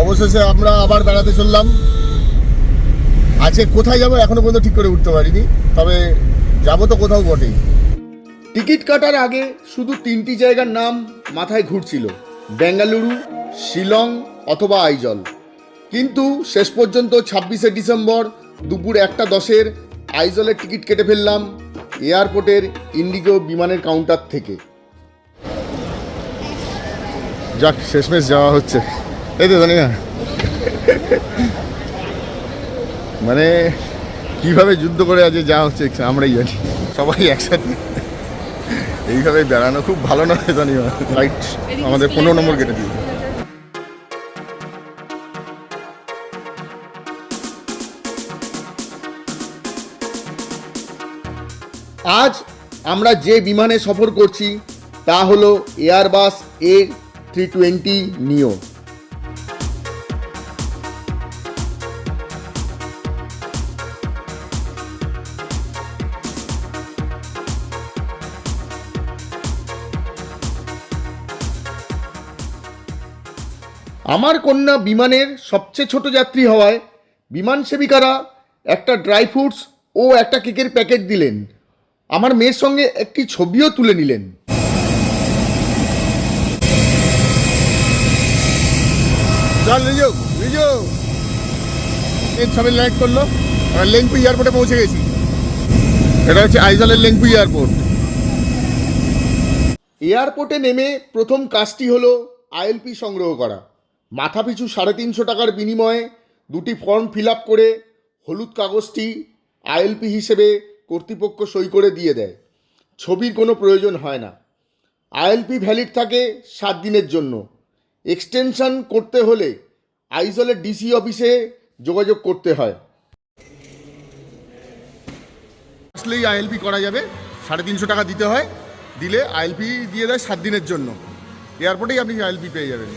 অবশেষে আমরা আবার বেড়াতে চললাম। আজকে কোথায় যাব এখনও পর্যন্ত ঠিক করে উঠতে পারিনি, তবে যাব তো কোথাও বটেই। টিকিট কাটার আগে শুধু তিনটি জায়গার নাম মাথায় ঘুরছিল, বেঙ্গালুরু, শিলং অথবা আইজল। কিন্তু শেষ পর্যন্ত ছাব্বিশে ডিসেম্বর দুপুর একটা দশের আইজলের টিকিট কেটে ফেললাম এয়ারপোর্টের ইন্ডিগো বিমানের কাউন্টার থেকে। যাক, শেষমেশ যাওয়া হচ্ছে। এই তো জানি না মানে কীভাবে যুদ্ধ করে আজ যা হচ্ছে, আমরাই জানি। সবাই একসাথে। এইভাবে বেড়ানো খুব ভালো নয় জানি রাইট আমাদের পনেরো নম্বর কেটে দিই আজ আমরা যে বিমানে সফর করছি, তা হলো এয়ারবাস এ থ্রি টোয়েন্টি নিও আমার কন্যা বিমানের সবচেয়ে ছোট যাত্রী হওয়ায় বিমান সেবিকারা একটা ড্রাই ফ্রুটস ও একটা কেকের প্যাকেট দিলেন। আমার মেয়ের সঙ্গে একটি ছবিও তুলে নিলেন। ছবি ল্যান্ড করল। লেংপু এয়ারপোর্টে পৌঁছে গেছি। এটা হচ্ছে আইজলের লেংপু এয়ারপোর্ট এয়ারপোর্টে নেমে প্রথম কাজটি হলো আইএলপি সংগ্রহ করা। মাথাপিছু সাড়ে তিনশো টাকার বিনিময়ে দুটি ফর্ম ফিল আপ করে হলুদ কাগজটি আইএলপি হিসেবে কর্তৃপক্ষ সই করে দিয়ে দেয়। ছবির কোনো প্রয়োজন হয় না। আইএলপি ভ্যালিড থাকে সাত দিনের জন্য। এক্সটেনশন করতে হলে আইজলের ডিসি অফিসে যোগাযোগ করতে হয়। আসলেই আইএলপি করা যাবে। সাড়ে তিনশো টাকা দিতে হয়। দিলে আইএলপি দিয়ে দেয় সাত দিনের জন্য। এয়ারপোর্টেই আপনি আইএলপি পেয়ে যাবেন।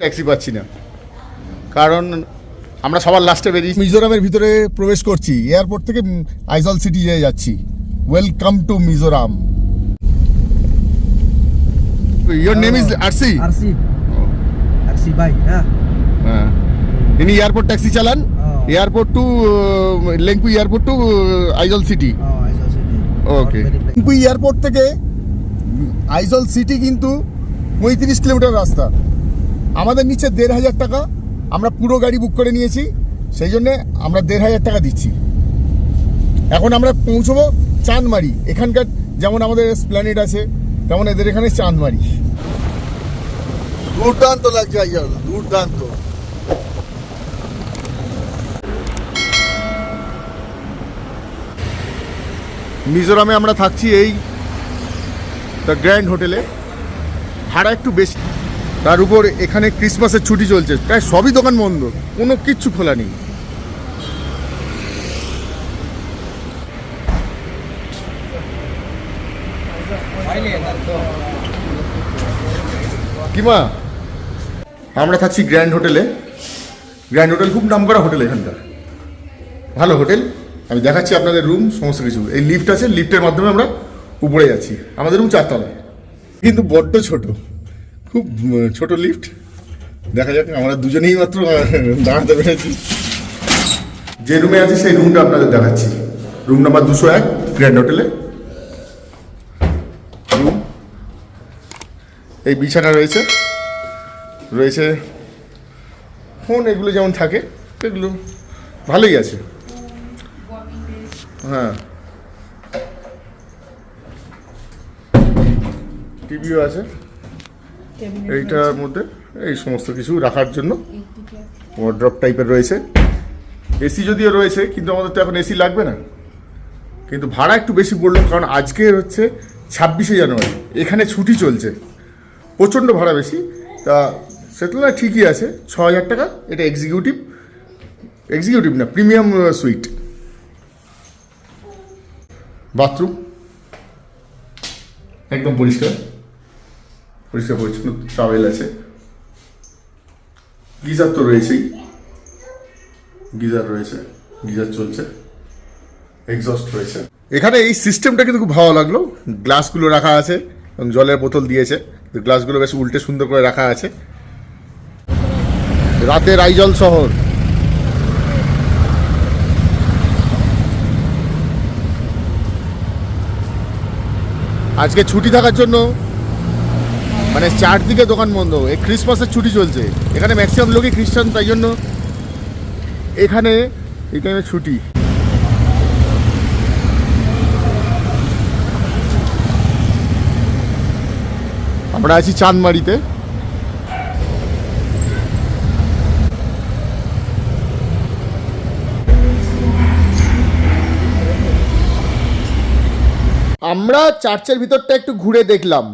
ট্যাক্সি পাচ্ছি না। কারণ আমরা সবার লাস্টে বেরিয়ে মিজোরামের ভিতরে প্রবেশ করছি এয়ারপোর্ট থেকে আইজল সিটি যেয়ে যাচ্ছি। Welcome to Mizoram. Your name is RC RC RC bhai yeah হ্যাঁ। ইনি এয়ারপোর্ট ট্যাক্সি চালান। Oh. Airport to Lengpui airport to Aizawl city. Oh okay Lengpui airport থেকে আইজল সিটি কিন্তু পঁয়ত্রিশ কিলোমিটার রাস্তা। আমাদের নিচে দেড় হাজার টাকা আমরা পুরো গাড়ি বুক করে নিয়েছি, সেই জন্যে আমরা দেড় হাজার টাকা দিচ্ছি। এখন আমরা পৌঁছবো চাঁদমারি, এখানকার যেমন আমাদের স্প্ল্যানেট আছে, তেমন এদের এখানে চাঁদমারি। দুর্দান্ত লাগছে দুর্দান্ত। মিজোরামে আমরা থাকছি এই দ্য গ্র্যান্ড হোটেলে ভাড়া একটু বেশি। তার উপর এখানে ক্রিসমাসের ছুটি চলছে। প্রায় সবই দোকান বন্ধ। কোনো কিচ্ছু খোলা নেই। কিমা আমরা থাকছি গ্র্যান্ড হোটেলে গ্র্যান্ড হোটেল খুব নাম করা হোটেল এখানকার। ভালো হোটেল আমি দেখাচ্ছি আপনাদের রুম সমস্ত কিছু। এই লিফট আছে লিফটের মাধ্যমে আমরা উপরে যাচ্ছি। আমাদের রুম চারতলায়। কিন্তু বড্ড ছোট। খুব উম, ছোট লিফট দেখা যাক আমরা দুজনেই মাত্র দাঁড়াতে পেরেছি। যে রুমে আছি সেই রুমটা আপনাদের দেখাচ্ছি। রুম নাম্বার দুশো এক গ্র্যান্ড হোটেলে রুম এই বিছানা রয়েছে। রয়েছে ফোন এগুলো যেমন থাকে এগুলো ভালোই আছে। হ্যাঁ। টিভিও আছে। এইটার মধ্যে এই সমস্ত কিছু রাখার জন্য ওয়ার্ড্রপ টাইপের রয়েছে। এসি যদিও রয়েছে কিন্তু আমাদের তো এখন এসি লাগবে না। কিন্তু ভাড়া একটু বেশি পড়ল কারণ আজকে হচ্ছে ছাব্বিশে জানুয়ারি। এখানে ছুটি চলছে। প্রচণ্ড ভাড়া বেশি। তা সে তুলনায় ঠিকই আছে। ছ হাজার টাকা এটা এক্সিকিউটিভ এক্সিকিউটিভ না প্রিমিয়াম সুইট বাথরুম একদম পরিষ্কার। পরিষ্কার পরিচ্ছন্ন ট্রাভেল আছে। গিজার তো রয়েছেই। গিজার রয়েছে, গিজার চলছে এক্সস্ট রয়েছে। এখানে এই সিস্টেমটা কিন্তু খুব ভালো লাগল। গ্লাসগুলো রাখা আছে এবং জলের বোতল দিয়েছে। গ্লাসগুলো বেশ উল্টে সুন্দর করে রাখা আছে। রাতের আইজল শহর। আজকে ছুটি থাকার জন্য মানে চারদিকে দোকান বন্ধ। এই ক্রিসমাসের ছুটি চলছে। এখানে ম্যাক্সিমাম লোকই খ্রিস্টান, তাই জন্য এখানে এই টাইমে ছুটি। আমরা আছি চাঁদমারিতে। আমরা চার্চের ভিতরটা একটু ঘুরে দেখলাম।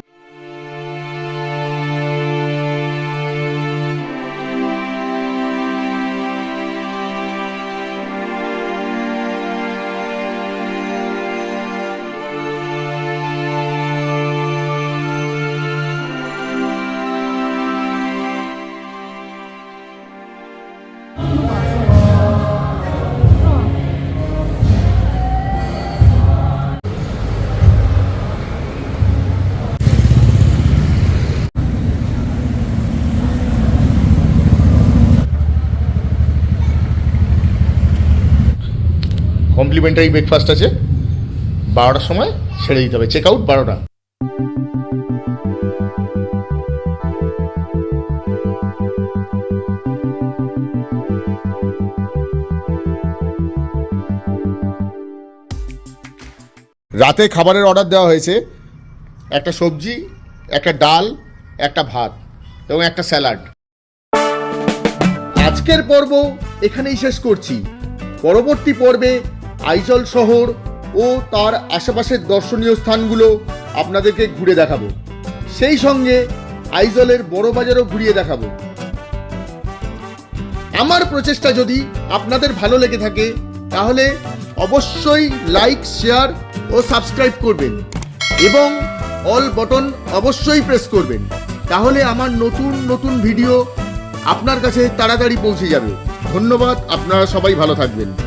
কমপ্লিমেন্টারি ব্রেকফাস্ট আছে। বারোটার সময় ছেড়ে দিতে হবে। চেক আউট বারোটা। রাতে খাবারের অর্ডার দেওয়া হয়েছে। একটা সবজি, একটা ডাল, একটা ভাত এবং একটা স্যালাড। আজকের পর্ব এখানেই শেষ করছি। পরবর্তী পর্বে আইজল শহর ও তার আশেপাশের দর্শনীয় স্থানগুলো আপনাদেরকে ঘুরে দেখাবো। সেই সঙ্গে আইজলের বড় বাজারও ঘুরিয়ে দেখাবো। আমার প্রচেষ্টা যদি আপনাদের ভালো লেগে থাকে, তাহলে অবশ্যই লাইক, শেয়ার ও সাবস্ক্রাইব করবেন এবং অল বটন অবশ্যই প্রেস করবেন। তাহলে আমার নতুন নতুন ভিডিও আপনার কাছে তাড়াতাড়ি পৌঁছে যাবে। ধন্যবাদ, আপনারা সবাই ভালো থাকবেন।